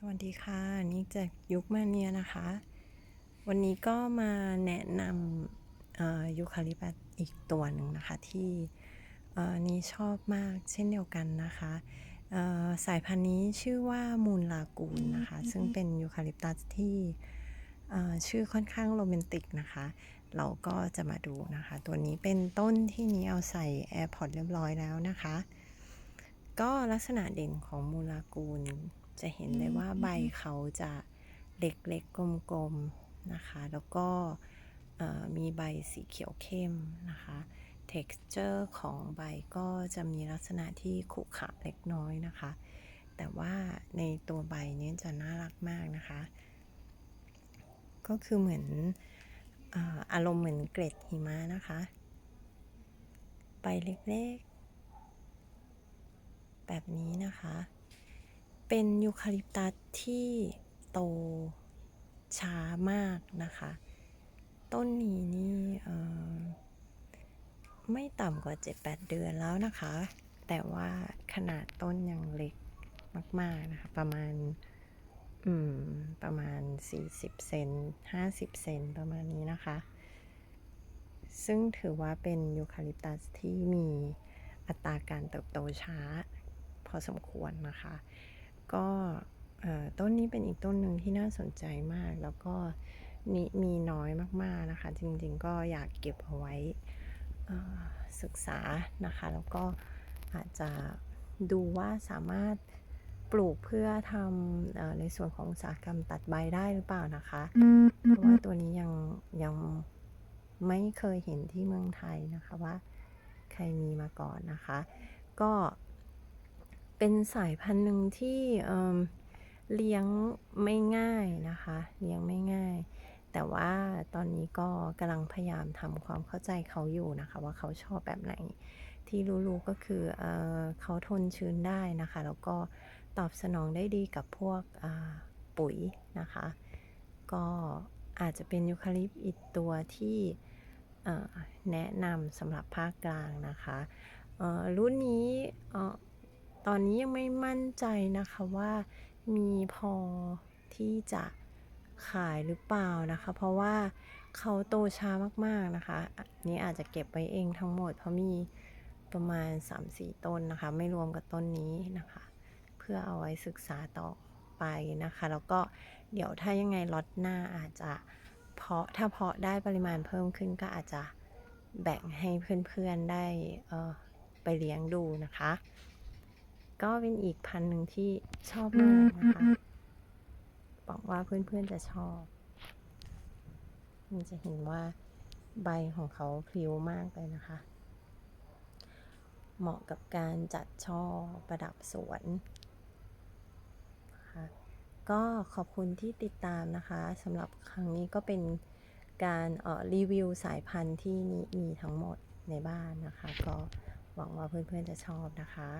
สวัสดีค่ะ นี่จากยุคมาเนียนะคะ วันนี้ก็มาแนะนำเอ่อยูคาลิปตัสอีกตัวหนึ่งนะคะ ที่เอ่อนี่ชอบมากเช่นเดียวกันนะคะเอ่อสายพันธุ์นี้ชื่อว่ามูลลากูนนะคะ ซึ่งเป็นยูคาลิปตัสที่เอ่อชื่อค่อนข้างโรแมนติกนะคะ เราก็จะมาดูนะคะ ตัวนี้เป็นต้นที่นี้เอาใส่ AirPod เรียบร้อยแล้วนะคะ ก็ลักษณะเด่นของมูลากูล จะเห็นได้ว่าใบเขาจะเล็กๆกลมๆนะคะ แล้วก็เอ่อมีใบสีเขียวเข้มนะคะ texture ของใบก็จะมีลักษณะที่ขรุขระเล็กน้อยนะคะ แต่ว่าในตัวใบเนี้จะน่ารักมากนะคะ ก็คือเหมือนอ่าอารมณ์เหมือนเกล็ดหิมะนะคะ ใบเล็กๆ แบบนี้นะคะ เป็นยูคาลิปตัสที่โตช้ามากนะคะ ต้นนี้นี่ไม่ต่ำกว่า 7-8 เดือนแล้วนะคะ แต่ว่าขนาดต้นยังเล็กมาก ๆ นะคะ ประมาณ อืม ประมาณ 40 เซน50 เซนประมาณนี้นะคะ ซึ่งถือว่าเป็นยูคาลิปตัสที่มีอัตราการเติบโตช้า พอสมควรนะคะ ก็เอ่อต้นนี้เป็นอีกต้นหนึ่งที่น่าสนใจมาก แล้วก็มีมีน้อยมากๆนะคะ จริงๆก็อยากเก็บเอาไว้เอ่อศึกษานะคะ แล้วก็อาจจะดูว่าสามารถปลูกเพื่อทำเอ่อในส่วนของอุตสาหกรรมตัดใบได้หรือเปล่านะคะ เพราะว่าตัวนี้ยังยังไม่เคยเห็นที่เมืองไทยนะคะว่าใครมีมาก่อนนะคะ ก็ เป็นสายพันธุ์หนึ่งที่เเลี้ยงไม่ง่ายนะคะ เลี้ยงไม่ง่าย แต่ว่าตอนนี้ก็กำลังพยายามทำความเข้าใจเขาอยู่นะคะ ว่าเขาชอบแบบไหน ที่รู้ๆก็คือเออเขาทนชื้นได้นะคะ แล้วก็ตอบสนองได้ดีกับพวกปุ๋ยนะคะ ก็อาจจะเป็นยูคาลิปต์อีกตัวที่แนะนำสำหรับภาคกลางนะคะรุ่นนี้ ตอนนี้ยังไม่มั่นใจนะคะว่ามีพอที่จะขายหรือเปล่านะคะ เพราะว่าเขาโตช้ามากๆนะคะนี้อาจจะเก็บไว้เองทั้งหมด เพราะมีประมาณ 3-4 ต้นนะคะ ไม่รวมกับต้นนี้นะคะ เพื่อเอาไว้ศึกษาต่อไปนะคะ แล้วก็เดี๋ยวถ้ายังไงล็อตหน้าอาจจะเพาะถ้าเพาะได้ปริมาณเพิ่มขึ้นก็อาจจะแบ่งให้เพื่อนๆได้ไปเลี้ยงดูนะคะ ก็เป็นอีกพันหนึ่งที่ชอบมากนะคะ หวังว่าเพื่อนๆจะชอบ มันจะเห็นว่าใบของเขาพลิ้วมากเลยนะคะ เหมาะกับการจัดช่อประดับสวนนะคะก็ขอบคุณที่ติดตามนะคะสำหรับครั้งนี้ก็เป็นการออรีวิวสายพันธุ์ที่มีมีทั้งหมดในบ้านนะคะ ก็หวังว่าเพื่อนๆจะชอบนะคะ